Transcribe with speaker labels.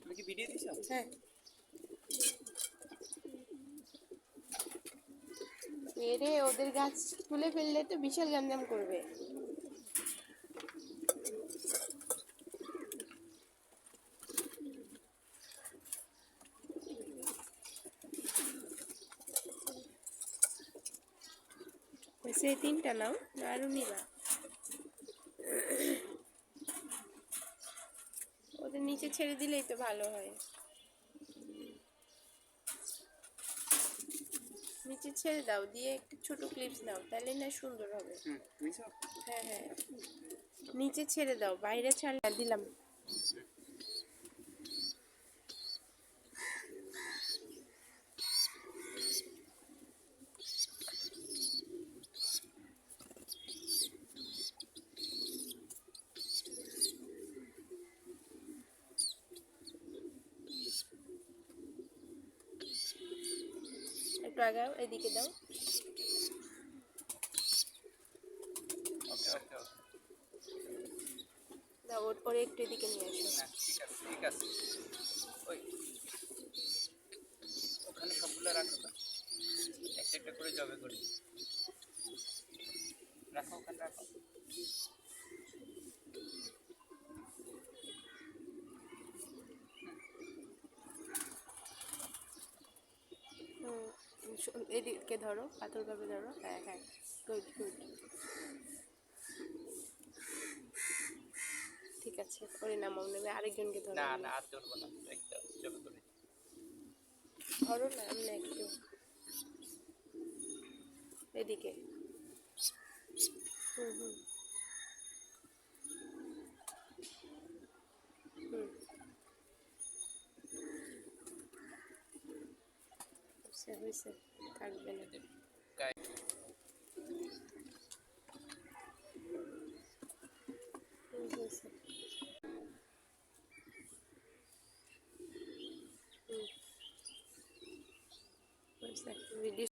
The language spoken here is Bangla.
Speaker 1: তুমি কি দিছো?
Speaker 2: হ্যাঁ। এরে, ওদের গাছ তুলে ফেললে তো বিশাল গ্যাঞ্জাম করবে। এই তিনটা নাও আরও নিবা ওদের নিচে ছেড়ে দিলেই তো ভালো হয়। নিচে ছেড়ে দাও দিয়ে একটু ছোট ক্লিপস নাও তাহলে না সুন্দর হবে। হ্যাঁ হ্যাঁ। নিচে ছেড়ে দাও বাইরে ছাড়লে দিলাম। একটু আগাও এদিকে দাও। দাও ওর একটু এদিকে নিয়ে আসো।
Speaker 1: হ্যাঁ ঠিক আছে ওই ওখানে সবগুলো রাখো একটা একটা করে জবে করি। রাখো ওখানে রাখো।
Speaker 2: এদিকে ধরো পাথরভাবে ধরো হ্যাঁ হ্যাঁ গুড গুড ঠিক আছে ওরে নামাও নেবে আরেকজনকে ধরো।
Speaker 1: না না আর ধরবো না একটা চলো করি
Speaker 2: ধরো না আমি একটু। এদিকে। হুম হুম। হয়েছে হয়েছে থাকবে না ভিডিও